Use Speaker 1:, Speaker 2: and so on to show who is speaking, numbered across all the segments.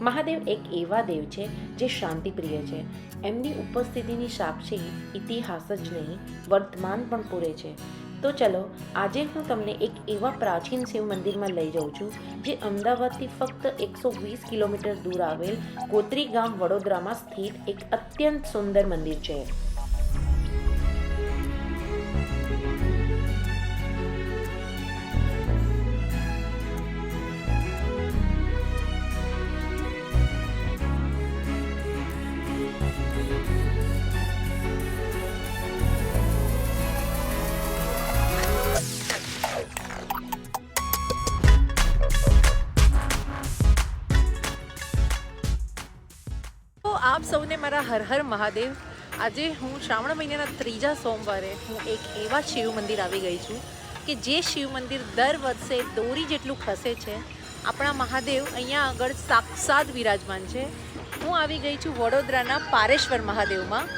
Speaker 1: મહાદેવ એક એવા દેવ છે જે શાંતિપ્રિય છે. એમની ઉપસ્થિતિની સાક્ષી ઇતિહાસ જ નહીં, વર્તમાન પણ પૂરે છે. તો ચલો, આજે હું તમને એક એવા પ્રાચીન શિવ મંદિરમાં લઈ જાઉં છું, જે અમદાવાદથી ફક્ત એકસો વીસ કિલોમીટર દૂર આવેલ કોતરી ગામ વડોદરામાં સ્થિત એક અત્યંત સુંદર મંદિર છે.
Speaker 2: હર હર મહાદેવ. આજે હું શ્રાવણ મહિનાના ત્રીજા સોમવારે હું એક એવા શિવ મંદિર આવી ગઈ છું કે જે શિવ મંદિર દર વર્ષે દોરી જેટલું ખસે છે. આપણા મહાદેવ અહીંયા આગળ સાક્ષાત વિરાજમાન છે. હું આવી ગઈ છું વડોદરાના પારેશ્વર મહાદેવમાં.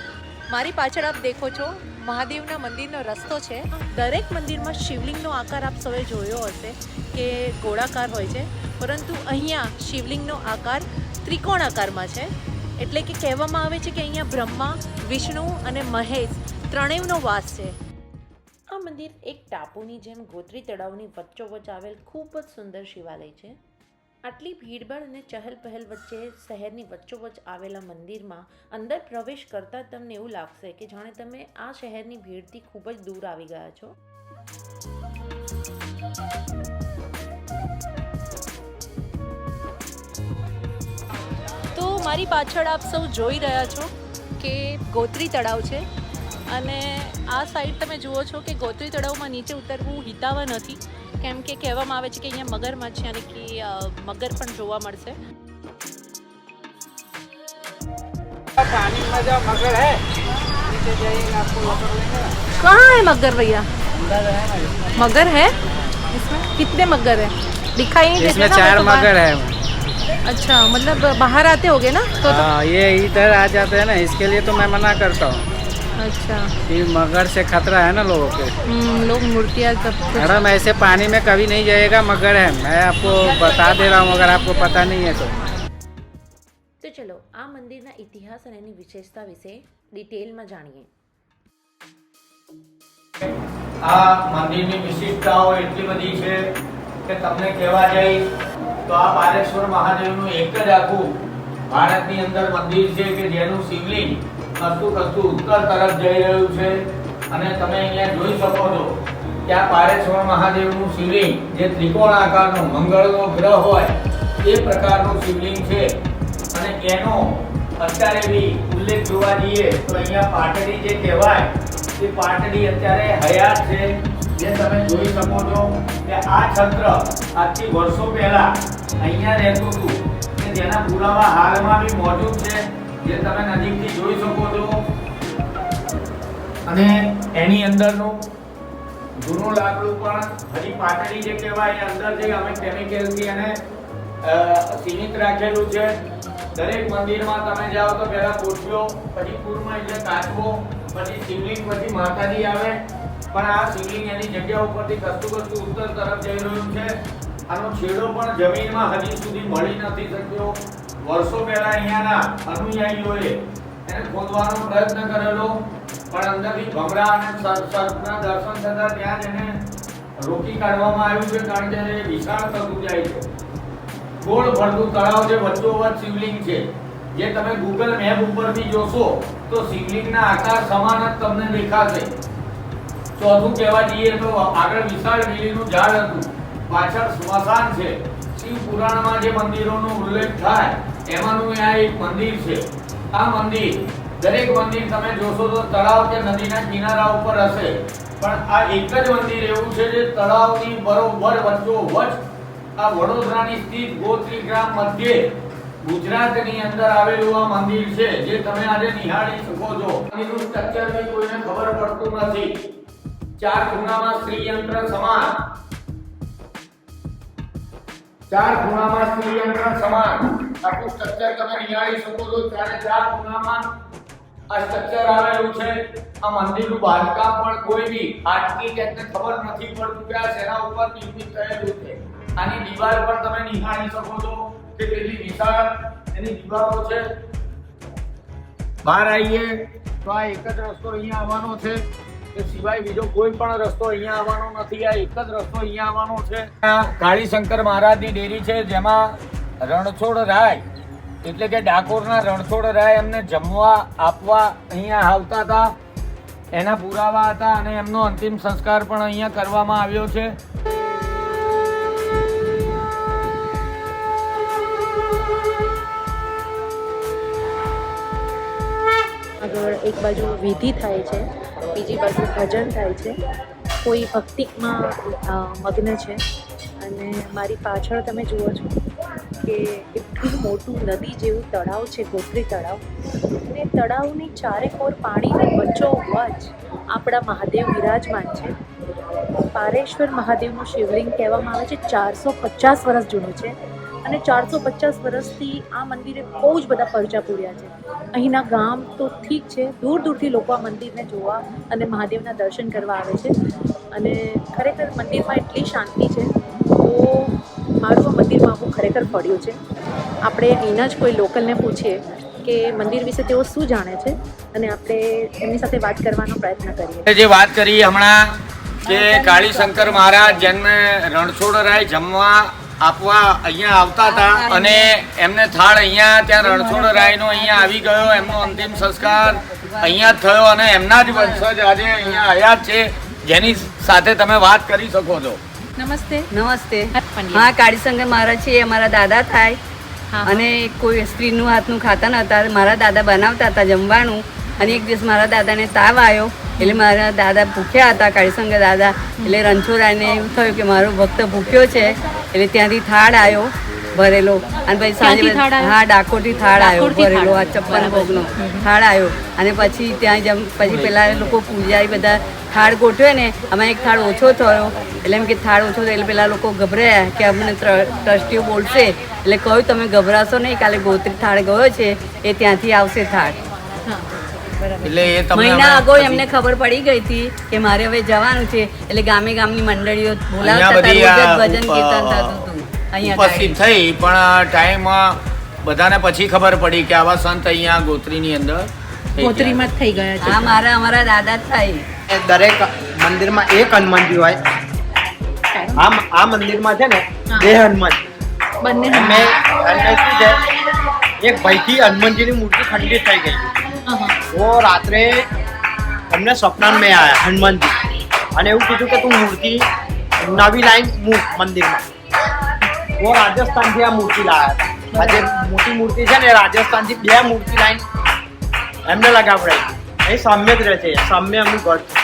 Speaker 2: મારી પાછળ આપ દેખો છો, મહાદેવના મંદિરનો રસ્તો છે. દરેક મંદિરમાં શિવલિંગનો આકાર આપ સૌએ જોયો હશે કે ગોળાકાર હોય છે. પરંતુ અહીંયા શિવલિંગનો આકાર ત્રિકોણ આકારમાં છે. એટલે કે કહેવામાં આવે છે કે અહીંયા બ્રહ્મા, વિષ્ણુ અને મહેશ ત્રણેયનો વાસ છે.
Speaker 1: આ મંદિર એક ટાપુની જેમ ગોત્રી તળાવની વચ્ચોવચ્ચ આવેલ ખૂબ જ સુંદર શિવાલય છે. આટલી ભીડભાડ અને ચહલ પહેલ વચ્ચે શહેરની વચ્ચોવચ્ચ આવેલા મંદિરમાં અંદર પ્રવેશ કરતાં તમને એવું લાગશે કે જાણે તમે આ શહેરની ભીડથી ખૂબ જ દૂર આવી ગયા છો.
Speaker 2: મારી પાછળ આપ સૌ જોઈ રહ્યા છો કે ગોત્રી તળાવ છે અને આ સાઈડ તમે જુઓ છો કે ગોત્રી તળાવમાં નીચે ઉતરવું હિતાવા નથી કેમ કે કહેવામાં આવે છે કે અહીંયા મગરમચ્છ છે અને કે અ, મગર પણ જોવા મળશે
Speaker 3: पानी में जो मगर है नीचे जाइएगा आपको पकड़ लेंगे ना
Speaker 2: कहाँ है मगर भैया
Speaker 3: अंदर है ना इसमें।
Speaker 2: मगर है इसमें कितने मगर है दिखाई नहीं देते
Speaker 3: इसमें
Speaker 2: ना, वो
Speaker 3: चार
Speaker 2: तो बाहर-
Speaker 3: मगर है
Speaker 2: अच्छा मतलब बाहर आते होगे ना तो, तो
Speaker 3: हाँ ये इधर आ जाते हैं ना इसके लिए तो मैं मना करता हूँ
Speaker 2: अच्छा
Speaker 3: कि मगर से खतरा है ना लोगों के
Speaker 2: हम्म, लोग मूर्तियाँ सब कुछ
Speaker 3: मैडम ऐसे पानी में कभी नहीं जाएगा मगर है मैं आपको बता दे रहा हूँ अगर आपको पता नहीं है तो
Speaker 1: તો ચલો આ મંદિરના ઇતિહાસ અને એની વિશેષતા વિશે ડિટેલમાં જાણીએ
Speaker 4: આ મંદિરની વિશિષ્ટતાઓ એટલી બધી છે કે તમને કહેવા જઈ તો આ પારેશ્વર મહાદેવનું એક જ આખું ભારતની અંદર મંદિર છે કે જેનું શિવલિંગ ખસતું ખસતું ઉત્તર તરફ જઈ રહ્યું છે. અને તમે અહીંયા જોઈ શકો છો કે આ પારેશ્વર મહાદેવનું શિવલિંગ જે ત્રિકોણ આકારનું મંગળનો ગ્રહ હોય એ પ્રકારનું શિવલિંગ છે. અને એનો અત્યારે બી ઉલ્લેખ જોવા જઈએ તો અહીંયા પાટડી જે કહેવાય, એ પાટડી અત્યારે હયાત છે. જે તમે જોઈ શકો છો કે આ છત્ર આજથી વર્ષો પહેલા અહીંયા રહેતું હતું કે જેના પુરાવા હાલમાં બી મોજૂદ છે, જે તમે નજીકથી જોઈ શકો છો. અને એની અંદરનું જૂનું લાકડું પણ હજી પાટડી જે કહેવાય એ અંદર જે અમે કેમિકલથી એને સીમિત રાખેલું છે. દરેક મંદિરમાં તમે જાઓ તો પહેલા કોઠીઓ, પછી કુરમા એટલે કાચબો, પછી શિવલિંગ, પછી માતાજી આવે. પણ આ શિવલિંગ એની જગ્યા ઉપરથી ખસતું ખસતું ઉત્તર તરફ જઈ રહ્યું છે. આનો છેડો પણ જમીનમાં હજી સુધી મળી નથી શક્યો. વર્ષો પહેલા અહીંયાના અનુયાયીઓએ એને ખોદવાનો પ્રયત્ન કરેલો, પણ અંદરથી ભમરા અને સર- સર્પના દર્શન થતા ત્યાં જ એને રોકી કાઢવામાં આવ્યું છે, કારણ કે એ વિશાળ થતું જાય છે. ગોળ ભરતું તળાવ જે વચ્ચોવચ શિવલિંગ છે, જે તમે ગૂગલ મેપ ઉપરથી જોશો, તો શિવલિંગના આકાર સમાન જ તમને દેખાશે. ચોથું કહેવા જઈએ તો આગળ વિશાળ લીલીનું ઝાડ હતું. પાછળ સ્મશાન છે. શિવ પુરાણમાં જે મંદિરોનો ઉલ્લેખ થાય, એમાંનું આ એક મંદિર છે. આ મંદિર, દરેક મંદિર તમે જોશો તો તળાવ કે નદીના કિનારા ઉપર હશે. પણ આ એક જ મંદિર એવું છે જે તળાવની બરોબર વચ્ચો વચ આ વડોદરાની સ્થિત ગોત્રી ગ્રામ મધ્યે ગુજરાતની અંદર આવેલું આ મંદિર છે, જે તમે આજે નિહાળી શકો છો. મંદિરનું સ્ટ્રક્ચર કોઈને ખબર પડતું નથી. ચાર ખૂણામાં શ્રીયંત્ર સમાન. ચાર ખૂણામાં શ્રીયંત્ર સમાન. આખું સ્ટ્રક્ચર તમે નિહાળી શકો છો. ત્યારે ચાર ખૂણામાં આ સ્ટ્રક્ચર આવેલું છે. આ મંદિરનું બાંધકામ પણ કોઈ બી આર્કિટેક્ટને ખબર નથી પડતું કે આ શેના ઉપર નિર્મિત થયેલું છે. આની દિવાલ પર તમે નિહાળી શકો છો કે કેટલી વિશાળ એની દિવાલો છે. બહાર આવીએ તો આ એક જ રસ્તો અહીંયા આવવાનો છે. કે સિવાય બીજો કોઈ પણ રસ્તો અહીંયા આવવાનો નથી. આ એક જ રસ્તો અહીંયા આવવાનો છે. કાળીશંકર મહારાજની ડેરી છે, જેમાં રણછોડ રાય, એટલે કે ડાકોરના રણછોડ રાય એમને જમવા, આપવા અહીંયા આવતા હતા. એના પુરાવા હતા અને એમનો અંતિમ સંસ્કાર પણ અહીંયા કરવામાં આવ્યો છે.
Speaker 2: એક બાજુ વિધિ થાય છે, બીજી બાજુ ભજન થાય છે. કોઈ ભક્તિકમાં મગ્ન છે. અને મારી પાછળ તમે જુઓ છો કે એટલું મોટું નદી જેવું તળાવ છે, ગોત્રી તળાવ. અને તળાવની ચારે કોર પાણીની વચ્ચોવચ આપણા મહાદેવ વિરાજમાન છે. પારેશ્વર મહાદેવનું શિવલિંગ કહેવામાં આવે છે, ચારસો પચાસ વર્ષ જૂનું છે. અને ચારસો પચાસ વર્ષથી આ મંદિરે બહુ જ બધા પરચા પૂર્યા છે. અહીંના ગામ તો ઠીક છે દૂર દૂરથી લોકો આ મંદિરને જોવા અને મહાદેવના દર્શન કરવા આવે છે. અને ખરેખર મંદિરમાં એટલી શાંતિ છે તો મારું આ મંદિરમાં આવવું ખરેખર પડ્યું છે. આપણે અહીંના જ કોઈ લોકલને પૂછીએ કે મંદિર વિશે તેઓ શું જાણે છે અને આપણે એમની સાથે વાત કરવાનો પ્રયત્ન કરીએ.
Speaker 4: જે વાત કરી હમણાં કે કાળીશંકર મહારાજ જેમને રણછોડરાય જમવા આપવા અહીંયા આવતા હતા અને એમને થાળ અહીંયા ત્યાં રણછોડ રાયનો અહીંયા આવી ગયો એમનો અંતિમ સંસ્કાર અહીંયા જ થયો અને એમના જ વંશજ આજે અહીંયા આવ્યા છે જેની સાથે તમે વાત કરી શકો છો.
Speaker 2: નમસ્તે.
Speaker 5: નમસ્તે. હા કાળી કાળીશંકર મારા છે એ અમારા દાદા થાય. અને કોઈ સ્ત્રીનું હાથનું ખાતા નહોતા મારા દાદા બનાવતા હતા જમવાનું. અને એક દિવસ મારા દાદાને તાવ આવ્યો. એટલે મારા દાદા ભૂખ્યા હતા કાળીશંકર દાદા. એટલે રણછોડાને એવું થયું કે મારો ભક્ત ભૂખ્યો છે એટલે ત્યાંથી થાળ આવ્યો ભરેલો. અને પછી સાંજે? હા ડાકોરથી થાળ આવ્યો ભરેલો આ ચપ્પન ભોગનો. થાળ આવ્યો. અને પછી ત્યાં જમ પછી પેલા લોકો પૂજા બધા થાળ ગોઠવે ને આમાં એક થાળ ઓછો થયો. એટલે એમ કે થાળ ઓછો થયો એટલે પેલા લોકો ગભરાયા કે અમને ટ્ર- ટ્રસ્ટીઓ બોલશે. એટલે કહ્યું તમે ગભરાશો નહીં કાલે ગોત્રી થાળ ગયો છે એ ત્યાંથી આવશે થાળ.
Speaker 4: એટલે એ તમને
Speaker 5: મહિના અગાઉ એમને ખબર પડી ગઈ હતી કે મારે હવે જવાનું છે. એટલે ગામે ગામની મંડળીઓ બોલાવતા ભજન કીર્તન થતું હતું.
Speaker 4: ઉપસ્થિત થઈ પણ ટાઈમ બધાને પછી ખબર પડી કે આવા સંત અહીંયા ગોત્રીની અંદર.
Speaker 2: ગોત્રીમાં જ થઈ ગયા છે.
Speaker 5: હા મારા અમારા દાદા જ થાય.
Speaker 3: એ દરેક મંદિરમાં એક હનુમાનજી હોય. આ આ મંદિરમાં છે ને બે હનુમાન.
Speaker 2: બંને
Speaker 3: મેં શું છે? એક ભાઈથી હનુમાનજીની મૂર્તિ ખંડિત થઈ ગઈ. તો રાત્રે અમને સ્વપ્ન મેં આવ્યા હનુમાનજી. અને એવું કીધું કે તું મૂર્તિ, નવી લાઈન મૂક મંદિરમાં. તો રાજસ્થાનથી આ મૂર્તિ લાવ્યા હતા. આજે મોટી મૂર્તિ છે ને રાજસ્થાનથી બે મૂર્તિ લાઈન એમને લગાવડાવી એ સામ્ય જ રહે છે, સામ્ય એમનું ઘર છે.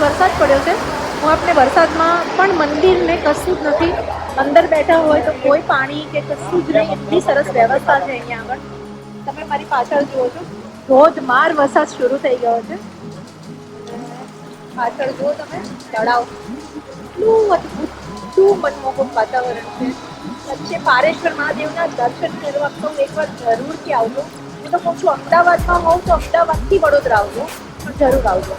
Speaker 2: વરસાદ પડ્યો છે. હું આપણે વરસાદમાં પણ મંદિરને કશું જ નથી અંદર બેઠા હોય તો કોઈ પાણી કે કશું જ નહીં. એટલી સરસ વ્યવસ્થા છે અહીંયા આગળ. તમે મારી પાછળ જુઓ છો. ધોધમાર વરસાદ શરૂ થઈ ગયો છે. પાછળ જુઓ તમે, તળાવ. એટલું અદભુત, એટલું મનમોહક વાતાવરણ છે. વચ્ચે પારેશ્વર મહાદેવના દર્શન કરવા તો એકવાર જરૂરથી આવજો. હું તો કહું છું, અમદાવાદમાં હોઉં તો અમદાવાદથી વડોદરા આવજો. પણ જરૂર આવજો.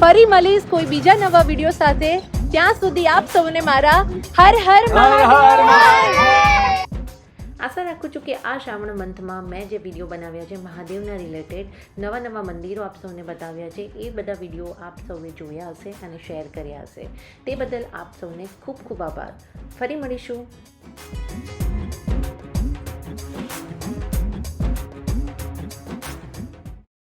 Speaker 2: ફરી મળીશ કોઈ બીજા નવા વીડિયો સાથે. ત્યાં સુધી આપ સૌને મારા હર હર મહાદેવ.
Speaker 1: આશા રાખું છું કે આ શ્રાવણ મંથમાં મેં જે વીડિયો બનાવ્યા છે મહાદેવના રિલેટેડ નવા નવા મંદિરો આપ સૌને બતાવ્યા છે એ બધા વીડિયો આપ સૌએ જોયા હશે અને શેર કર્યા હશે. તે બદલ આપ સૌને ખૂબ ખૂબ આભાર. ફરી મળીશું.